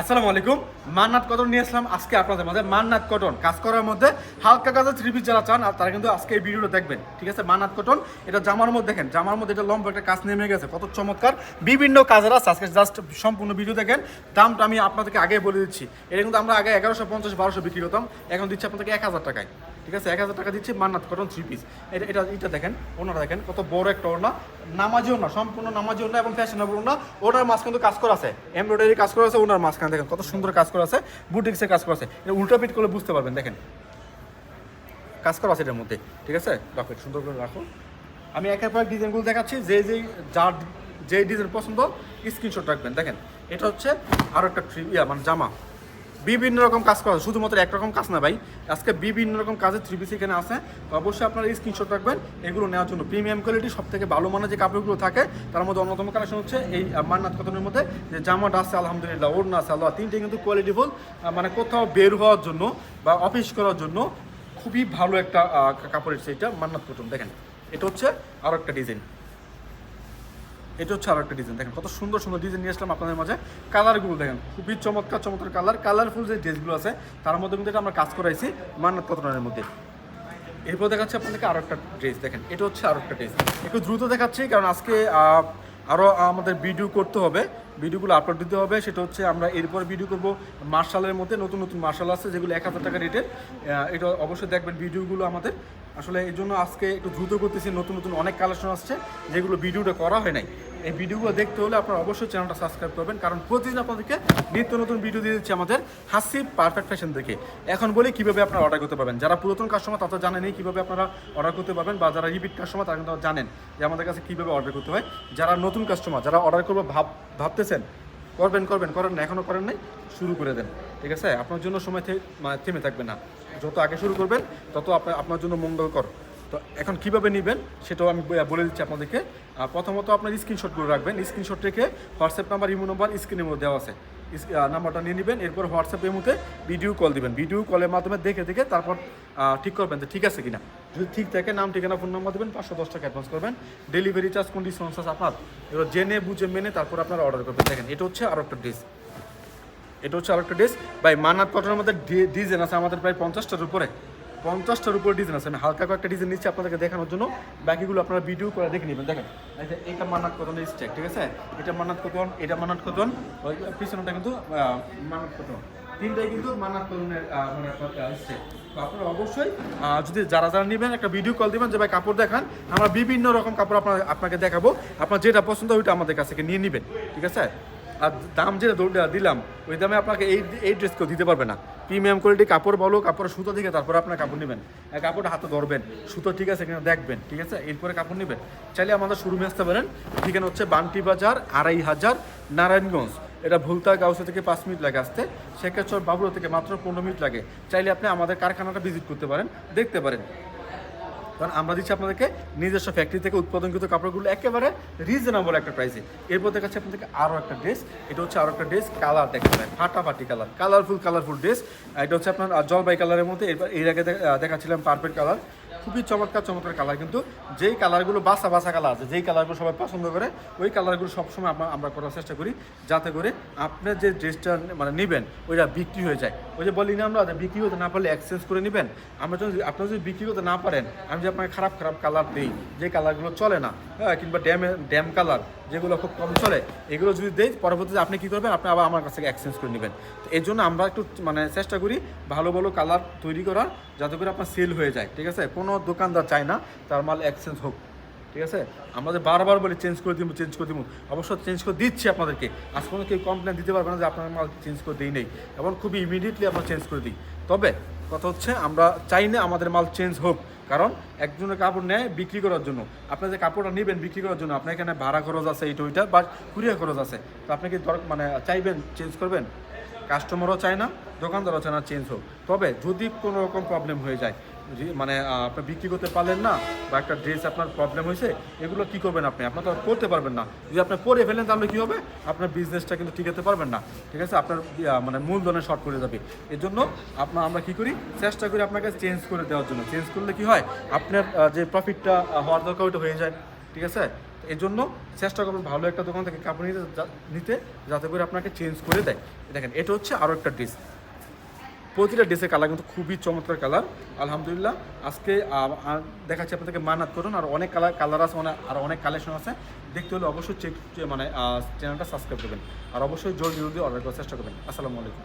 আসসালামু আলাইকুম। মান্নাত কটন নিয়ে আসলাম আজকে আপনাদের মাঝে। মান্নাত কটন, কাজ করার মধ্যে হালকা কাজের থ্রি পিস যারা চান, আর তারা কিন্তু আজকে এই ভিডিওটা দেখবেন। ঠিক আছে? মান্নাত কটন, এটা জামার মধ্যে দেখেন, জামার মধ্যে এটা লম্বা একটা কাজ নেমে গেছে। কত চমৎকার। বিভিন্ন কাজের আছে। আজকে জাস্ট সম্পূর্ণ ভিডিও দেখেন। দামটা আমি আপনাদেরকে আগে বলে দিচ্ছি। এটা কিন্তু আমরা আগে এগারোশো পঞ্চাশ, বারোশো বিক্রি করতাম। এখন দিচ্ছি আপনাদেরকে এক হাজার টাকায়। ঠিক আছে? এক হাজার টাকা দিচ্ছি মান্নাত কটন থ্রি পিস এটা এটা এটা দেখেন, ওনারা দেখেন, কত বড় একটা ওড়না। নামাজি ওড়না সম্পূর্ণ নামাজি ওড়না এবং ফ্যাশনেবল ওড়না। ওনার মাঝখানে কিন্তু কাজ করা আছে এমব্রয়ডারি কাজ করা আছে ওনার মাঝখানে দেখেন, কত সুন্দর কাজ করা আছে বুটিক্সের কাজ করা আছে। এটা উল্টা পিট করলে বুঝতে পারবেন, দেখেন। কাজ করা আছে এটার মধ্যে, ঠিক আছে? রাখো সুন্দর করে রাখো। আমি একের পর এক ডিজাইনগুলো দেখাচ্ছি, যে যেই যার যে ডিজাইন পছন্দ স্ক্রিনশট রাখবেন, দেখেন। এটা হচ্ছে আরও একটা ইয়া মানে জামা। বিভিন্ন রকম কাজ করা শুধুমাত্র একরকম কাজ না ভাই। আজকে বিভিন্ন রকম কাজের থ্রি পিস এখানে আছে। অবশ্যই আপনারা স্ক্রিনশট রাখবেন। এগুলো নেওয়ার জন্য প্রিমিয়াম কোয়ালিটি সব থেকে ভালো মানের যে কাপড়গুলো থাকে, তার মধ্যে অন্যতম কালেকশন হচ্ছে এই মান্নাত কটনের মধ্যে। যে জামাটা আছে, আলহামদুলিল্লাহ, ওড়না আছে, আল্লাহ তিনটে কিন্তু কোয়ালিটি কোয়ালিটিফুল মানে কোথাও বের হওয়ার জন্য বা অফিস করার জন্য খুবই ভালো একটা কাপড়ের সেটা মান্নাত কটন দেখেন, এটা হচ্ছে আরও একটা ডিজাইন এটা হচ্ছে আরও একটা ডিজাইন দেখেন কত সুন্দর সুন্দর ডিজাইন নিয়ে আসলাম আপনাদের মাঝে। কালারগুলো দেখেন খুবই চমৎকার চমৎকার কালার কালারফুল যে ড্রেসগুলো আছে তার মধ্যে কিন্তু আমরা কাজ করাইছি মান্নাত কটনের মধ্যে। এরপর দেখাচ্ছি আপনাদেরকে আরও একটা ড্রেস দেখেন এটা হচ্ছে আরও একটা ড্রেস একটু দ্রুত দেখাচ্ছি কারণ আজকে আহ, আরও আমাদের ভিডিও করতে হবে। ভিডিওগুলো আপলোড দিতে হবে। সেটা হচ্ছে আমরা এরপর ভিডিও করব মার্শালের মধ্যে। নতুন নতুন মার্শাল আছে যেগুলো এক হাজার টাকা রেটের এটা অবশ্যই দেখবেন ভিডিওগুলো আমাদের। আসলে এই জন্য আজকে একটু দ্রুত করতেছি, নতুন নতুন অনেক কালেকশন আসছে, যেগুলো ভিডিওটা করা হয় নাই। এই ভিডিওগুলো দেখতে হলে আপনারা অবশ্যই চ্যানেলটা সাবস্ক্রাইব করবেন, কারণ প্রতিদিন আপনাদেরকে নিত্য নতুন ভিডিও দিয়ে দিচ্ছে আমাদের হাসি পারফেক্ট ফ্যাশন দেখে। এখন বলি কীভাবে আপনারা অর্ডার করতে পারবেন। যারা পুরাতন কাস্টমার তারা জানেনই কীভাবে আপনারা অর্ডার করতে পারবেন, বা যারা রিপিট কাস্টমার তারা কিন্তু জানেন যে আমাদের কাছে কীভাবে অর্ডার করতে হয়। যারা নতুন কাস্টমার যারা অর্ডার করবে, ভাব ভাবতেছেন করবেন করবেন করেন না এখনও করেন নাই, শুরু করে দেন, ঠিক আছে? আপনার জন্য সময় থেকে থেমে থাকবে না। যত আগে শুরু করবেন, তত আপনার আপনার জন্য মঙ্গলকর তো এখন কীভাবে নেবেন, সেটাও আমি বলে দিচ্ছি আপনাদেরকে। প্রথমত আপনার স্ক্রিনশটগুলো রাখবেন। স্ক্রিনশট রেখে হোয়াটসঅ্যাপ নাম্বার ইমো নাম্বার স্ক্রিনের মধ্যে দেওয়া আছে। নাম্বারটা নিয়ে নেবেন, এরপর হোয়াটসঅ্যাপের মধ্যে ভিডিও কল দিবেন। ভিডিও কলের মাধ্যমে দেখে দেখে তারপর ঠিক করবেন যে ঠিক আছে কিনা। যদি ঠিক থাকে, নাম, ঠিকানা ফোন নাম্বার দেবেন, পাঁচশো দশ টাকা অ্যাডভান্স করবেন। ডেলিভারি চার্জ কোন ডিসকাউন্ট আছে আপনার, এবার জেনে, বুঝে, মেনে তারপর আপনারা অর্ডার করবেন। দেখেন, এটা হচ্ছে আরও একটা ড্রেস এটা হচ্ছে আরেকটা ড্রেস ভাই মানার কটনের মধ্যে ডিজাইন আছে আমাদের প্রায় পঞ্চাশটার উপরে। পঞ্চাশটার উপরে ডিজাইন আছে। আমি হালকা কয়েকটা ডিজাইন নিচ্ছি আপনাদেরকে দেখানোর জন্য। বাকিগুলো আপনারা ভিডিও করে দেখে নেবেন। দেখেন এটা মান্নাত কটনের স্টেক ঠিক আছে? এটা মান্নাত কটন এটা মান্নাত কটন ওই পিছনটা কিন্তু আহ, মান্নাত কটন তিনটাই কিন্তু মান্নাত কটনের আহ, মানে অবশ্যই যদি যারা যারা নেবেন একটা ভিডিও কল দিবেন যে ভাই কাপড় দেখান। আমরা বিভিন্ন রকম কাপড় আপনার আপনাকে দেখাবো। আপনার যেটা পছন্দ ওইটা আমাদের কাছ থেকে নিয়ে নেবেন ঠিক আছে? আর দাম যেটা দিলাম, ওই দামে আপনাকে এই এই ড্রেস কেউ দিতে পারবে না। প্রিমিয়াম কোয়ালিটি কাপড় বলো কাপড় সুতো দিকে তারপরে আপনার কাপড় নেবেন। আর কাপড়টা হাতে ধরবেন। সুতো ঠিক আছে কিনা দেখবেন, ঠিক আছে? এরপরে কাপড় নেবেন। চাইলে আমাদের শোরুমে আসতে পারেন। ঠিকানা হচ্ছে বান্টি বাজার, আড়াই হাজার, নারায়ণগঞ্জ। এটা ভুলতা গাউসা থেকে পাঁচ মিনিট লাগে আসতে। শেখাচর বাবুরা থেকে মাত্র পনেরো মিনিট লাগে। চাইলে আপনি আমাদের কারখানাটা ভিজিট করতে পারেন, দেখতে পারেন। কারণ আমরা দিচ্ছি আপনাদেরকে নিজস্ব ফ্যাক্টরি থেকে উৎপাদনকৃত কাপড়গুলো একেবারে রিজনেবল একটা প্রাইসে এরপর দেখাচ্ছি আপনাদেরকে আরও একটা ড্রেস এটা হচ্ছে আরও একটা ড্রেস কালার দেখতে পারেন। ফাটাফাটি কালার কালারফুল কালারফুল ড্রেস এটা হচ্ছে আপনার জলবাই কালারের মধ্যে। এর আগে দেখাচ্ছিলাম পারফেক্ট কালার খুবই চমৎকার চমৎকার কালার কিন্তু যেই কালারগুলো বাসা বাসা কালার আছে, যেই কালারগুলো সবাই পছন্দ করে, ওই কালারগুলো সবসময় আমরা আমরা করার চেষ্টা করি, যাতে করে আপনার যে ড্রেসটা মানে নেবেন, ওইটা বিক্রি হয়ে যায়। ওই যে বলি না আমরা, যে বিক্রি হতে না পারলে এক্সচেঞ্জ করে নেবেন। আমরা যদি আপনারা যদি বিক্রি করতে না পারেন, আমি যে আপনাকে খারাপ খারাপ কালার দিই, যে কালারগুলো চলে না হ্যাঁ কিংবা ড্যাম ড্যাম কালার যেগুলো খুব কম চলে, এগুলো যদি দেই, পরবর্তীতে আপনি কী করবেন? আপনি আবার আমার কাছ থেকে এক্সচেঞ্জ করে নেবেন। তো এই জন্য আমরা একটু মানে চেষ্টা করি ভালো ভালো কালার তৈরি করার, যাতে করে আপনার সেল হয়ে যায়, ঠিক আছে? কোনো দোকানদার চায় না, তার মাল এক্সচেঞ্জ হোক, ঠিক আছে? আমাদের বারবার বলি চেঞ্জ করে দিব চেঞ্জ করে দিব অবশ্য চেঞ্জ করে দিচ্ছি আপনাদেরকে। আজ কোনো কেউ কমপ্লেন দিতে পারবে না যে আপনার মাল চেঞ্জ করে দিই নেই, এবং খুবই ইমিডিয়েটলি আমরা চেঞ্জ করে দিই। তবে কথা হচ্ছে, আমরা চাই না আমাদের মাল চেঞ্জ হোক। কারণ একজনের কাপড় নেয়, বিক্রি করার জন্য। আপনি যে কাপড়টা নেবেন বিক্রি করার জন্য, আপনার এখানে ভাড়া খরচ আছে এইটা ওইটা, বা কুরিয়ার খরচ আছে। তো আপনি কি দর মানে চাইবেন চেঞ্জ করবেন? কাস্টমারও চায় না, দোকানদারও চায় না চেঞ্জ হোক। তবে যদি কোনো রকম প্রবলেম হয়ে যায় মানে আপনি বিক্রি করতে পারলেন না বা একটা ড্রেস আপনার প্রবলেম হয়েছে, এগুলো কি করবেন আপনি? আপনার তো করতে পারবেন না। যদি আপনি পরে ফেলেন, তাহলে কি হবে? আপনার বিজনেসটা কিন্তু টিকাতে পারবেন না। ঠিক আছে? আপনার মানে মূলধনের শর্ট করে যাবে। এর জন্য আপনার আমরা কি করি? চেষ্টা করি আপনাকে চেঞ্জ করে দেওয়ার জন্য। চেঞ্জ করলে কি হয়? আপনার যে প্রফিটটা হওয়ার দরকার ওইটা হয়ে যায়। ঠিক আছে? এই জন্য চেষ্টা করবেন ভালো একটা দোকান থেকে কাপড় নিতে নিতে, যাতে করে আপনাকে চেঞ্জ করে দেয়। দেখেন, এটা হচ্ছে আরও একটা ড্রেস প্রতিটা ড্রেসের কালার কিন্তু খুবই চমৎকার কালার আলহামদুলিল্লাহ। আজকে দেখাচ্ছি আপনাদেরকে মানাত করুন, আর অনেক কালার কালার আছে মানে আর অনেক কালেকশন আছে। দেখতে হলে অবশ্যই চেক মানে চ্যানেলটা সাবস্ক্রাইব করবেন। আর অবশ্যই জলদি জলদি অর্ডার করার চেষ্টা করবেন। আসসালামু আলাইকুম।